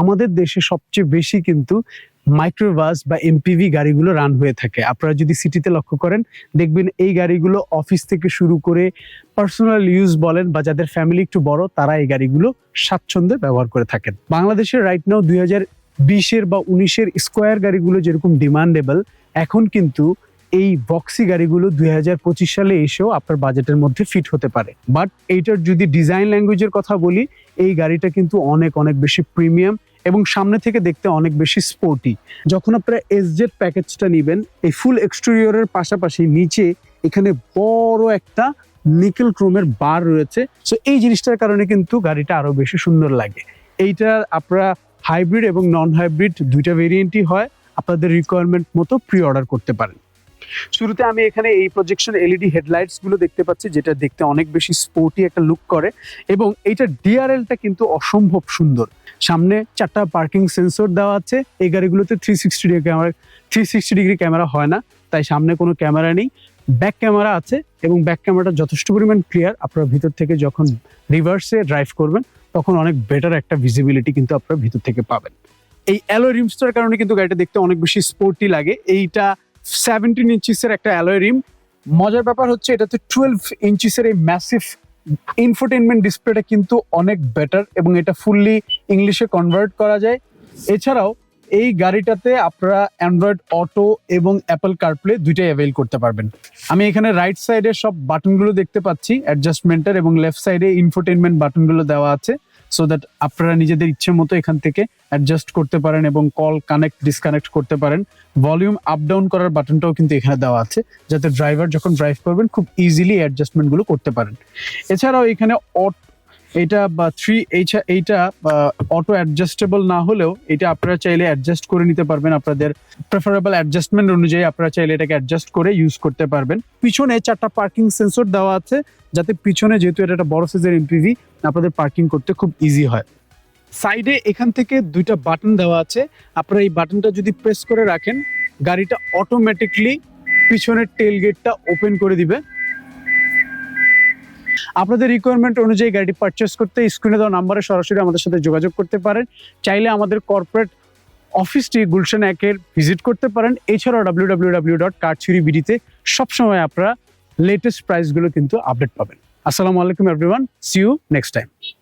আমাদের দেশে সবচেয়ে বেশি কিন্তু মাইক্রোবাস বা এমপিভি গাড়িগুলো রান হয়ে থাকে। আপনারা যদি সিটিতে লক্ষ্য করেন, দেখবেন এই গাড়িগুলো অফিস থেকে শুরু করে পার্সোনাল ইউজ বলেন বা যাদের ফ্যামিলি একটু বড়, তারা এই গাড়িগুলো স্বাচ্ছন্দ্যে ব্যবহার করে থাকেন। বাংলাদেশের রাইট নাও দুই হাজার বিশের বা উনিশের স্কোয়ার গাড়িগুলো যেরকম ডিমান্ডেবল এখন কিন্তু এই বক্সি গাড়িগুলো দুই হাজার পঁচিশ সালে এসেও আপনার বাজেটের মধ্যে ফিট হতে পারে। বাট এইটার যদি ডিজাইন ল্যাঙ্গুয়েজের কথা বলি, এই গাড়িটা কিন্তু অনেক অনেক বেশি প্রিমিয়াম এবং সামনে থেকে দেখতে অনেক বেশি স্পোর্টি যখন আপনারা এসজেড প্যাকেজটা নেবেন, এই ফুল এক্সটেরিয়রের পাশাপাশি নিচে এখানে বড় একটা নিকেল ক্রোমের বার রয়েছে। সো এই জিনিসটার কারণে কিন্তু গাড়িটা আরও বেশি সুন্দর লাগে। এইটা আপনারা হাইব্রিড এবং নন হাইব্রিড দুইটা ভেরিয়েন্টই হয়। আপনাদের রিকোয়ারমেন্ট মতো প্রি অর্ডার করতে পারেন। শুরুতে আমি এখানে এই প্রজেকশন এলইডি হেডলাইটসগুলো দেখতে পাচ্ছি, যেটা দেখতে অনেক বেশি স্পোর্টি একটা লুক করে এবং এইটা ডিআরএলটা কিন্তু অসম্ভব সুন্দর। সামনে চারটা পার্কিং সেন্সর দেওয়া আছে, এই গাড়িগুলোতে three sixty degree camera three sixty degree camera হয় না, তাই সামনে কোনো ক্যামেরা নেই। ব্যাক ক্যামেরা আছে এবং ব্যাক ক্যামেরাটা যথেষ্ট পরিমাণ ক্লিয়ার আপনারা ভিতর থেকে যখন রিভার্সে ড্রাইভ করবেন, তখন অনেক বেটার একটা ভিজিবিলিটি কিন্তু আপনারা ভিতর থেকে পাবেন। এই অ্যালয় রিমসটার কারণে কিন্তু গাড়িটা দেখতে অনেক বেশি স্পোর্টি লাগে। এইটা সেভেন্টিন ইঞ্চিসের একটা অ্যালয় রিম মজার ব্যাপার হচ্ছে এটাতে টুয়েলভ ইঞ্চিসের এই ম্যাসিভ ইনফোটেনমেন্ট ডিসপ্লেটা কিন্তু অনেক বেটার এবং এটা ফুললি ইংলিশে কনভার্ট করা যায়। এছাড়াও এই গাড়িটাতে আপনারা অ্যান্ড্রয়েড অটো এবং অ্যাপল কারপ্লে দুইটাই অ্যাভেল করতে পারবেন। আমি এখানে রাইট সাইডে সব বাটনগুলো দেখতে পাচ্ছি অ্যাডজাস্টমেন্টের এবং লেফট সাইডে ইনফোটেনমেন্ট বাটনগুলো দেওয়া আছে। সো দ্যাট আপনারা নিজেদের ইচ্ছে মতো এখান থেকে অ্যাডজাস্ট করতে পারেন এবং কল কানেক্ট ডিসকানেক্ট করতে পারেন। ভলিউম আপ ডাউন করার বাটনটাও কিন্তু এখানে দেওয়া আছে, যাতে ড্রাইভার যখন ড্রাইভ করবেন, খুব ইজিলি অ্যাডজাস্টমেন্টগুলো করতে পারেন। এছাড়াও এখানে অট এটা বা থ্রি এইটা অটো অ্যাডজাস্টেবল না হলেও এটা আপনারা চাইলে অ্যাডজাস্ট করে নিতে পারবেন। আপনাদের প্রেফারেবল অ্যাডজাস্টমেন্ট অনুযায়ী আপনারা চাইলে এটাকে অ্যাডজাস্ট করে ইউজ করতে পারবেন। পিছনে চারটা পার্কিং সেন্সর দেওয়া আছে, যাতে পিছনে যেহেতু এটা একটা বড় সাইজের এমপিভি আপনাদের পার্কিং করতে খুব ইজি হয়। সাইডে এখান থেকে দুইটা বাটন দেওয়া আছে। আপনারা এই বাটনটা যদি প্রেস করে রাখেন, গাড়িটা অটোমেটিকলি পিছনের টেল গেটটা ওপেন করে দিবে। আপনাদের রিকোয়ারমেন্ট অনুযায়ী গাড়িটি পারচেস করতে স্ক্রিনে দেওয়া নাম্বারে সরাসরি আমাদের সাথে যোগাযোগ করতে পারেন। চাইলে আমাদের কর্পোরেট অফিসটি গুলশান একের ভিজিট করতে পারেন। এছাড়াও ডাব্লিউ ডাব্লিউ ডাব্লিউ ডট কারচুরি বিডিতে সবসময় আপনারা লেটেস্ট প্রাইসগুলো কিন্তু আপডেট পাবেন। আসসালামু আলাইকুম everyone see you next time